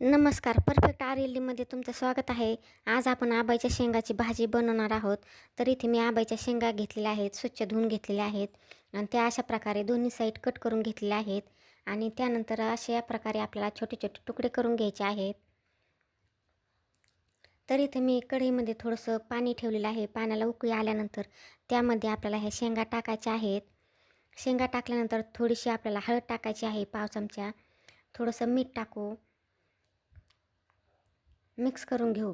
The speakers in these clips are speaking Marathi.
नमस्कार. परफेक्ट आर एल डीमध्ये तुमचं स्वागत आहे. आज आपण आबाईच्या शेंगाची भाजी बनवणार आहोत. तर इथे मी आबाईच्या शेंगा घेतलेल्या आहेत स्वच्छ धुवून घेतलेल्या आहेत. आणि त्या अशा प्रकारे दोन्ही साईड कट करून घेतलेल्या आहेत. आणि त्यानंतर अशा या प्रकारे आपल्याला छोटे छोटे तुकडे करून घ्यायचे आहेत. तर इथे मी कढईमध्ये थोडंसं पाणी ठेवलेलं आहे. पाण्याला उकळी आल्यानंतर त्यामध्ये आपल्याला ह्या शेंगा टाकायच्या आहेत. शेंगा टाकल्यानंतर थोडीशी आपल्याला हळद टाकायची आहे पाव चमचा. थोडंसं मीठ टाकू. मिक्स करून घेऊ.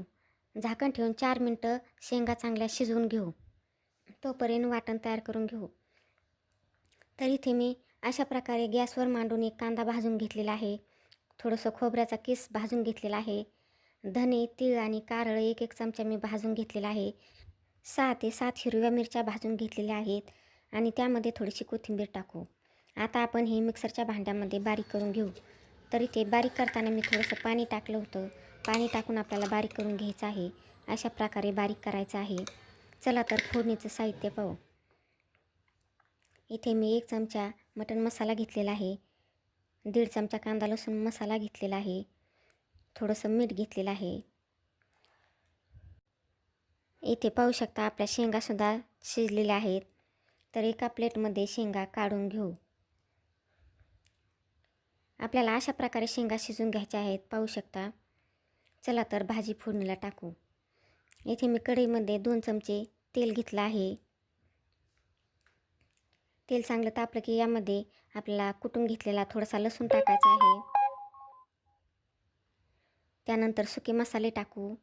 झाकण ठेवून चार मिनटं शेंगा चांगल्या शिजवून घेऊ. तोपर्यंत वाटण तयार करून घेऊ. तर इथे मी अशा प्रकारे गॅसवर मांडून एक कांदा भाजून घेतलेला आहे. थोडंसं खोबऱ्याचा किस भाजून घेतलेला आहे. धने तीळ आणि कारळ एक एक चमचा मी भाजून घेतलेला आहे. सहा ते सात हिरव्या मिरच्या भाजून घेतलेल्या आहेत आणि त्यामध्ये थोडीशी कोथिंबीर टाकू. आता आपण हे मिक्सरच्या भांड्यामध्ये बारीक करून घेऊ. तर इथे बारीक करताना मी थोडंसं पाणी टाकलं होतं. पाणी टाकून आपल्याला बारीक करून घ्यायचं आहे. अशा प्रकारे बारीक करायचं आहे. चला तर फोडणीचं साहित्य पाहू. इथे मी एक चमचा मटण मसाला घेतलेला आहे. दीड चमचा कांदा लसूण मसाला घेतलेला आहे. थोडंसं मीठ घेतलेलं आहे. इथे पाहू शकता आपल्या शेंगासुद्धा शिजलेल्या आहेत. तर एका प्लेटमध्ये शेंगा काढून घेऊ. आपल्याला अशा प्रकारे शेंगा शिजून घ्यायच्या आहेत पाहू शकता. चला तर भाजी फोडणीला टाकू. इथे मी कढईमध्ये दोन चमचे तेल घेतलं आहे. तेल चांगलं तापलं की यामध्ये आपल्याला कुटून घेतलेला थोडासा लसूण टाकायचा आहे. त्यानंतर सुके मसाले टाकू.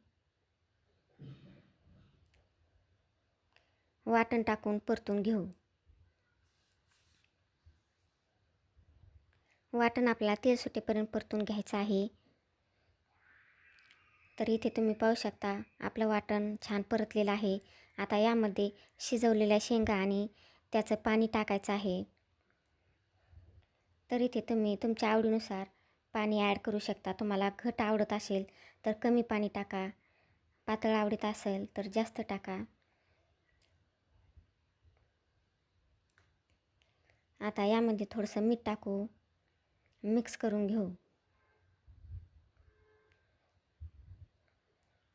वाटण टाकून परतून घेऊ. वाटण आपल्याला तेल सुटेपर्यंत परतून घ्यायचं आहे. तर इथे तुम्ही पाहू शकता आपलं वाटण छान परतलेलं आहे. आता यामध्ये शिजवलेल्या शेंगा आणि त्याचं पाणी टाकायचं आहे. तर इथे तुम्ही तुमच्या आवडीनुसार पाणी ॲड करू शकता. तुम्हाला घट आवडत असेल तर कमी पाणी टाका. पातळ आवडत असेल तर जास्त टाका. आता यामध्ये थोडंसं मीठ टाकू. मिक्स करून घेऊ.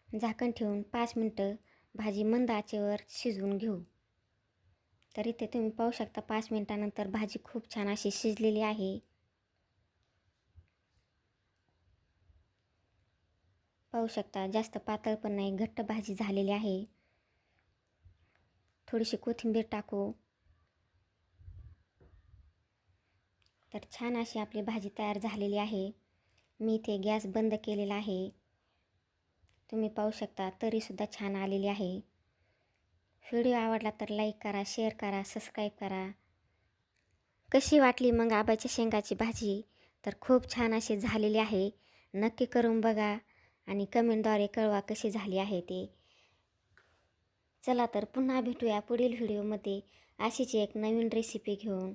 झाकण ठेवून पाच मिनटं भाजी मंद आचेवर शिजवून घेऊ. तर इथे तुम्ही पाहू शकता पाच मिनटानंतर भाजी खूप छान अशी शिजलेली आहे. पाहू शकता जास्त पातळ पण नाही घट्ट भाजी झालेली आहे. थोडीशी कोथिंबीर टाकू. तर छान अशी आपली भाजी तयार झालेली आहे. मी इथे गॅस बंद केलेला आहे. तुम्ही पाहू शकता तरीसुद्धा छान आलेली आहे. व्हिडिओ आवडला तर लाईक करा शेअर करा सबस्क्राईब करा. कशी वाटली मग आबाच्या शेंगाची भाजी? तर खूप छान अशी झालेली आहे. नक्की करून बघा आणि कमेंटद्वारे कळवा कशी झाली आहे ते. चला तर पुन्हा भेटूया पुढील व्हिडिओमध्ये. अशीच एक नवीन रेसिपी घेऊन.